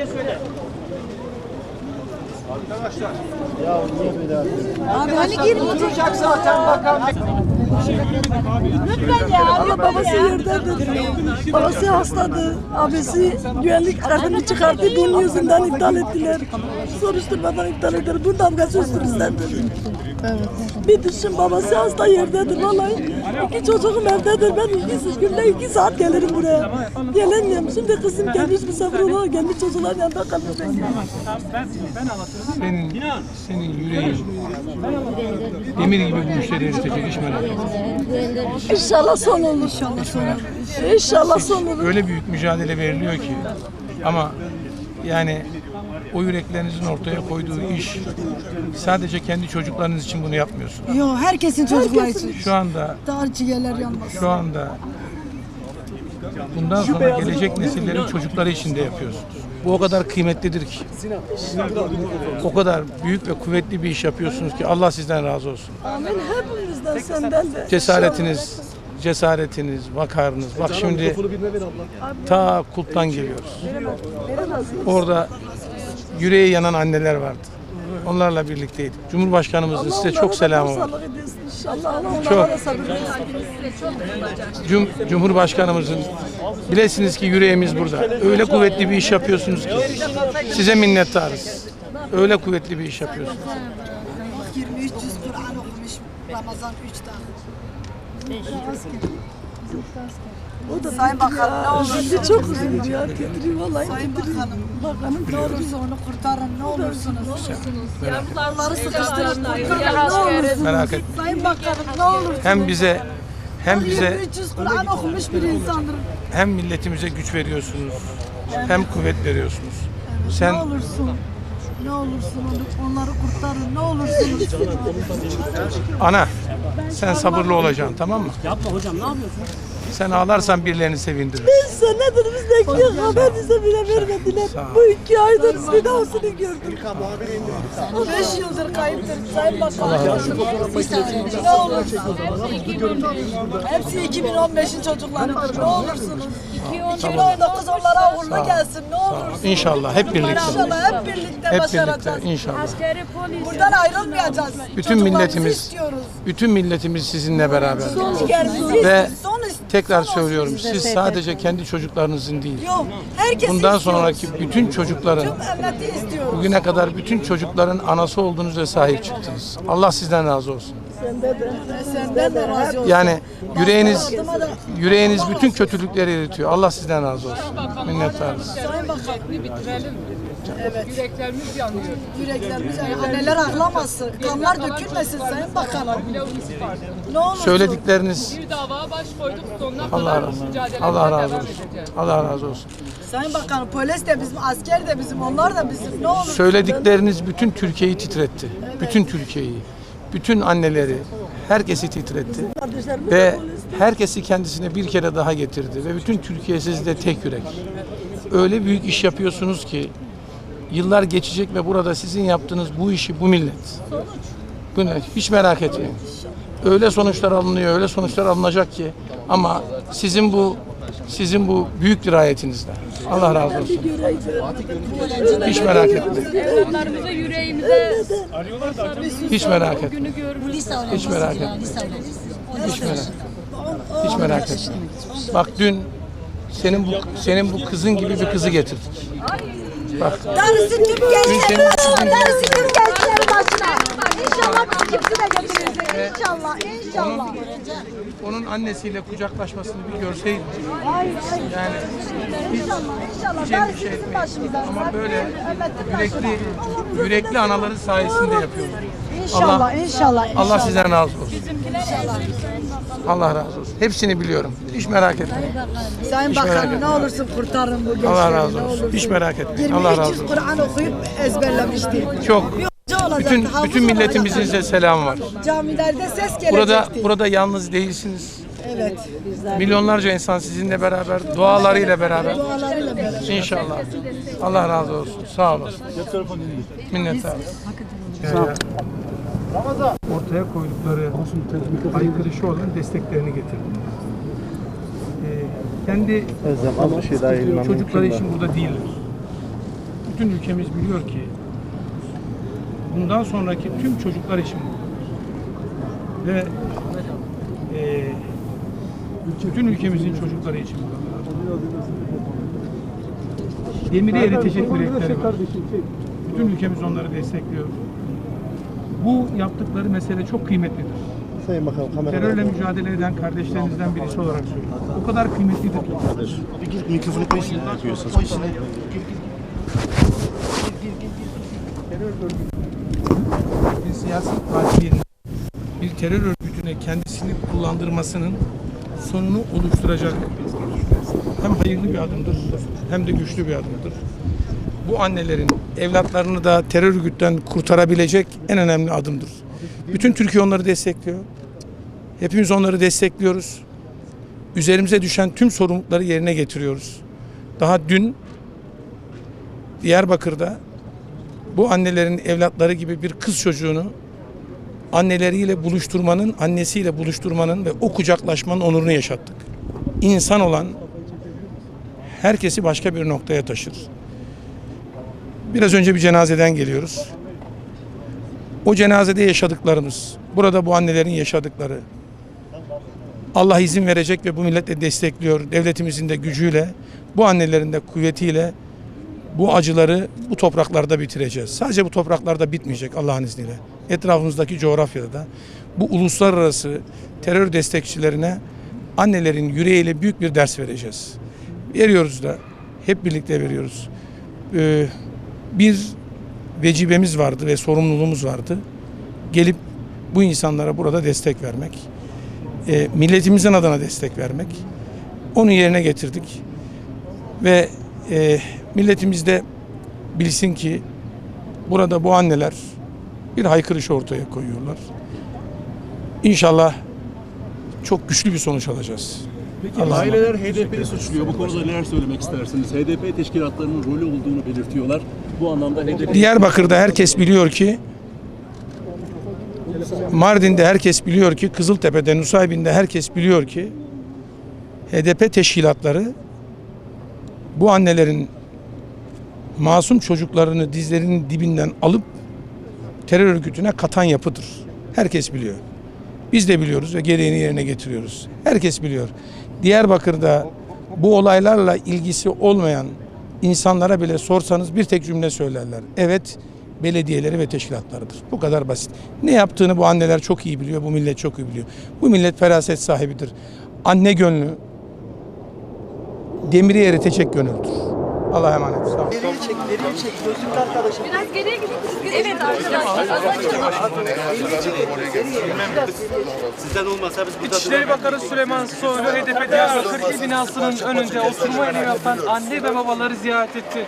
diye söyle. Abi hani gir Oturacak zaten bakan. Lütfen ya. Abla babası yerdedir. Babası hastadı. Abisi güvenlik kartını çıkarttı. Bunun yüzünden iptal ettiler. Soruşturmadan iptal ettiler. Bu damgası üstümüzdendir. Bir düşün babası hasta yerdedir vallahi. İki çocuğum evdedir. Ben iki, günde iki saat gelirim buraya. Gelemiyorum. Şimdi kızım gelmiş misafir olarak gelmiş çocuklar yanında kalmış. Senin, senin yüreğin demir gibi bu müşteriye yetecek hiç merak etme. İnşallah son olur. İnşallah son olur. İnşallah son olur. Öyle büyük mücadele veriliyor ki ama yani o yüreklerinizin ortaya koyduğu iş sadece kendi çocuklarınız için bunu yapmıyorsunuz. Yok herkesin çocuklar için. Şu anda Daha ciğerler yanmaz. şu anda bundan sonra gelecek nesillerin çocukları için de yapıyorsunuz. Bu o kadar kıymetlidir ki. O kadar büyük ve kuvvetli bir iş yapıyorsunuz ki Allah sizden razı olsun. Amin hepimizden senden de. Cesaretiniz, cesaretiniz, vakarınız. Bak şimdi ta kulptan geliyoruz. Orada yüreği yanan anneler vardı. Onlarla birlikteydik. Cumhurbaşkanımızın size çok selamı var. İnşallah. Allah onlara Çok. Cum Cumhurbaşkanımızın bilesiniz ki yüreğimiz burada. Öyle kuvvetli bir iş yapıyorsunuz ki. Size minnettarız. Öyle kuvvetli bir iş yapıyorsunuz. 23 cüz Kur'an okumuş Ramazan 3 O da Sayın Bakanım, ne olur. Bizi çok üzüldü ya. Titriyor vallahi. Sayın titriyor. Bakanım, Bakanım ne olursa onu kurtarın ne olursunuz. Yavruları sıkıştırın kurtarın ne olursunuz. Merak etme. Sayın Bakanım ne olur. Hem bize hem bize 23 cüz Kur'an okumuş bir insandır. hem milletimize güç veriyorsunuz. Hem kuvvet veriyorsunuz. Sen Ne olursun. Ne olursun onu, onları kurtarın ne olursunuz. ana sen sabırlı olacaksın tamam mı? Yapma hocam ne yapıyorsun? Sen ağlarsan birilerini sevindirir. Senedir biz bekliyoruz. Haber bize bile vermediler. Bu iki aydır sedasını gördüm. 5 yıldır kayıptır Sayın Bakanım. Ne olursun. Hepsi 2015'in çocuklarıdır. Ne olursunuz. 2019 onlara uğurlu gelsin. Ne olursun. İnşallah hep birlikte. İnşallah hep birlikte Hep başaracağız. birlikte inşallah. Buradan ayrılmayacağız. Bütün milletimiz bütün milletimiz sizinle beraber. Ve. Son tekrar söylüyorum siz bize sadece kendi çocuklarınızın değil. Yok. Herkesi Bundan sonraki bütün çocukların bugüne kadar bütün çocukların anası olduğunuz ve sahip çıktınız. Allah sizden razı olsun. Senden de razı olsun. Yani yüreğiniz yüreğiniz bütün kötülükleri eritiyor. Allah sizden razı olsun. Minnettarız. Sayın Bakan. Evet. Yüreklerimiz yanıyor. Yüreklerimiz yanıyor. Anneler ağlamasın. Kanlar dökülmesin Sayın Bakanım. Ne olur. Söyledikleriniz Bir davaya baş koyduk sonuna Allah kadar razı olsun. mücadelemize Allah razı olsun. Allah razı olsun. Sayın Bakanım polis de bizim, asker de bizim, onlar da bizim. Ne olur. Söyledikleriniz bütün Türkiye'yi titretti. Bütün Türkiye'yi, bütün anneleri, herkesi titretti. Ve herkesi kendisine bir kere daha getirdi. Ve bütün Türkiye sizde tek yürek. Öyle büyük iş yapıyorsunuz ki yıllar geçecek ve burada sizin yaptığınız bu işi bu millet. Bunu hiç merak etmeyin. Öyle sonuçlar alınıyor, öyle sonuçlar alınacak ki ama sizin bu sizin bu büyük dirayetinizle. Allah razı olsun. Hiç merak etmeyin. Evlatlarımıza, yüreğimize Hiç merak etmeyin. Hiç merak etme. Hiç merak Hiç merak etme. Bak dün senin bu senin bu kızın gibi bir kızı getirdik. Bak Darısı tüm gençlerin başına. Darısı tüm gençlerin başına. İnşallah biz kimse de getiririz. İnşallah, inşallah. onun annesiyle kucaklaşmasını bir görseydin. Yani İnşallah, inşallah. şey Darısı şey bizim başımıza. Ama böyle yürekli yürekli anaların sayesinde yapıyoruz. İnşallah, Allah- inşallah, inşallah. Allah sizden razı olsun. Allah razı olsun. Hepsini biliyorum. Hiç merak etmeyin. Sayın Hiç Bakanım etme. ne olursun kurtarın bu gençleri. Allah razı ne olsun. olursun. Hiç merak etmeyin. Allah 23 razı olsun. Kur'an okuyup ezberlemişti. Çok. Bütün bütün milletimizin size selamı var. Camilerde ses gelecekti. Burada burada yalnız değilsiniz. Evet. Milyonlarca insan sizinle beraber, dualarıyla beraber. Dualarıyla beraber. İnşallah. Allah razı olsun. Sağ olasın. Minnettarız. Yani ortaya koydukları aykırı şu olan desteklerini getirdiler. Ee, kendi Az bir şey daha çocukları için burada değiller. bütün ülkemiz biliyor ki bundan sonraki tüm çocuklar için bu. ve e, bütün ülkemizin çocukları için bu. Demiri eritecek yürekleri var. Bütün ülkemiz onları destekliyor. Bu yaptıkları mesele çok kıymetlidir. Sayın Bakanım kamera. Terörle mücadele eden kardeşlerinizden birisi olarak söylüyorum. O kadar kıymetlidir ki. Mikrofonu koy şimdi yapıyorsunuz. bir siyasi partinin bir terör örgütüne kendisini kullandırmasının sonunu oluşturacak hem hayırlı bir adımdır hem de güçlü bir adımdır. Bu annelerin evlatlarını da terör örgütten kurtarabilecek en önemli adımdır. Bütün Türkiye onları destekliyor. Hepimiz onları destekliyoruz. Üzerimize düşen tüm sorumlulukları yerine getiriyoruz. Daha dün Diyarbakır'da bu annelerin evlatları gibi bir kız çocuğunu anneleriyle buluşturmanın, annesiyle buluşturmanın ve o kucaklaşmanın onurunu yaşattık. İnsan olan herkesi başka bir noktaya taşır. Biraz önce bir cenazeden geliyoruz. O cenazede yaşadıklarımız, burada bu annelerin yaşadıkları, Allah izin verecek ve bu millet de destekliyor. Devletimizin de gücüyle, bu annelerin de kuvvetiyle bu acıları bu topraklarda bitireceğiz. Sadece bu topraklarda bitmeyecek Allah'ın izniyle. Etrafımızdaki coğrafyada da bu uluslararası terör destekçilerine annelerin yüreğiyle büyük bir ders vereceğiz. Veriyoruz da hep birlikte veriyoruz. Ee, bir vecibemiz vardı ve sorumluluğumuz vardı. Gelip bu insanlara burada destek vermek. Ee, milletimizin adına destek vermek. Onu yerine getirdik. Ve e, milletimiz de bilsin ki burada bu anneler bir haykırış ortaya koyuyorlar. İnşallah çok güçlü bir sonuç alacağız. Peki Allah'a aileler HDP'yi suçluyor. Bu konuda neler söylemek istersiniz? HDP teşkilatlarının rolü olduğunu belirtiyorlar. Bu anlamda HDP Diyarbakır'da herkes biliyor ki Mardin'de herkes biliyor ki Kızıltepe'de Nusaybin'de herkes biliyor ki HDP teşkilatları bu annelerin masum çocuklarını dizlerinin dibinden alıp terör örgütüne katan yapıdır. Herkes biliyor. Biz de biliyoruz ve gereğini yerine getiriyoruz. Herkes biliyor. Diyarbakır'da bu olaylarla ilgisi olmayan insanlara bile sorsanız bir tek cümle söylerler. Evet, belediyeleri ve teşkilatlarıdır. Bu kadar basit. Ne yaptığını bu anneler çok iyi biliyor, bu millet çok iyi biliyor. Bu millet feraset sahibidir. Anne gönlü demiri eritecek gönüldür. Allah'a emanet. Sağ olun. Biraz geriye gidin. Evet arkadaşlar. Sizden olmasa biz burada İçişleri Bakanı Süleyman Soylu HDP Diyarbakır binasının önünde oturma eylemi yapan anne ve babaları ziyaret etti.